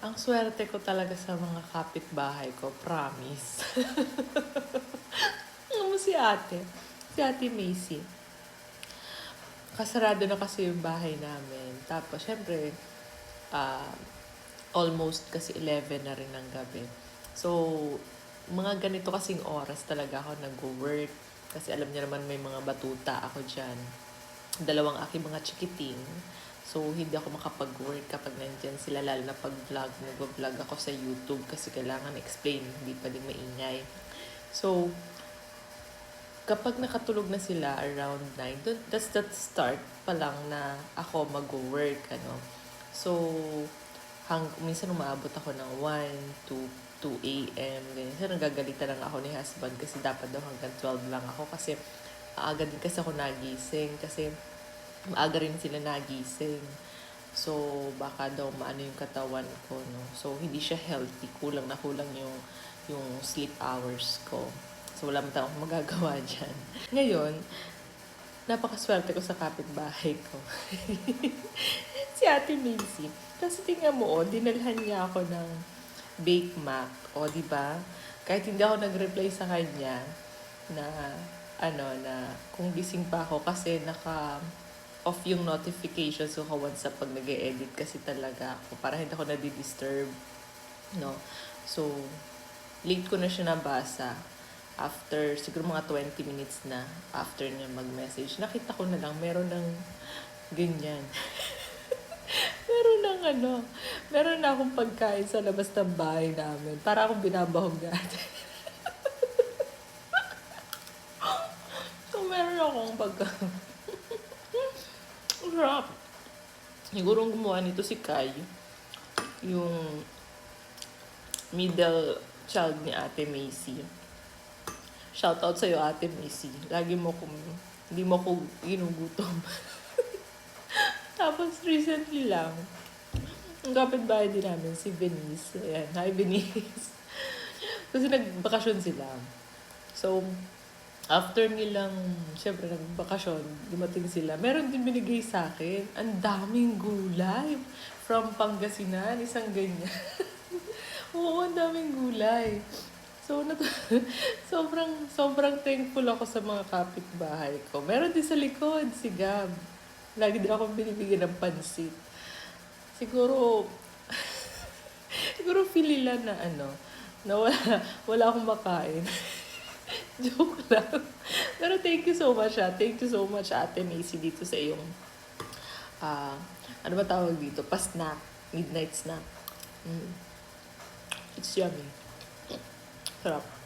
Ang swerte ko talaga sa mga kapitbahay ko, promise. Mo si ate, si ate Macy. Kasarado na kasi yung bahay namin. Tapos, syempre, ah, almost kasi 11 na rin ng gabi. So, mga ganito kasing oras talaga ako nag-work. Kasi alam niya naman may mga batuta ako dyan. Dalawang aking mga chikiting. So, hindi ako makapag-work kapag nandyan sila, lalo na pag-vlog. Nag-vlog ako sa YouTube kasi kailangan explain, hindi pa din maingay. So, kapag nakatulog na sila around 9, dun- that's the start pa lang na ako mag-work, ano. So, hang, minsan umaabot ako ng 1 to 2 a.m. Ganyan. So, nagagalitan lang ako ni husband kasi dapat daw hanggang 12 lang ako kasi aaga din kasi ako nagising kasi maaga rin sila nagising. So, baka daw maano yung katawan ko, no? So, hindi siya healthy. Kulang na kulang yung, yung sleep hours ko. So, wala man akong magagawa dyan. Ngayon, napakaswerte ko sa kapitbahay ko. si Ate Macy. Kasi tingnan mo, oh, dinalhan niya ako ng Bake Mac. O, di ba? Kahit hindi ako nag-reply sa kanya na, ano, na kung gising pa ako kasi naka off yung notifications ko once sa pag nag edit kasi talaga ako. Para hindi ako nadi-disturb no? So late ko na siya nabasa. After siguro mga 20 minutes na after niya mag-message. Nakita ko na lang meron ng ganyan. Meron ng ano meron na akong pagkain sa labas ng bahay namin. Para akong binabahog dati so meron akong pagkain ang sarap. Siguro ang gumawa nito si Kai. Yung middle child ni Ate Macy. Shoutout sa'yo, Ate Macy. Lagi mo kung hindi mo ko ginugutom. Tapos recently lang, ang kapitbahay din namin, si Venice. Ayan, hi Venice. Kasi nagbakasyon sila. So, after nilang, syempre, nagbakasyon, dumating sila, meron din binigay sa akin. Ang daming gulay. From Pangasinan, isang ganyan. Oo, ang daming gulay. So, nat- sobrang, sobrang thankful ako sa mga kapitbahay ko. Meron din sa likod, si Gab. Lagi din ako binibigyan ng pansit. Siguro, siguro feel nila na ano, na wala, wala akong makain. Joke lang. Pero thank you so much, ah. Thank you so much, Ate Macy, dito sa iyong, ah, ano ba tawag dito? Pa-snack. Midnight snack. Mm. It's yummy. Sarap.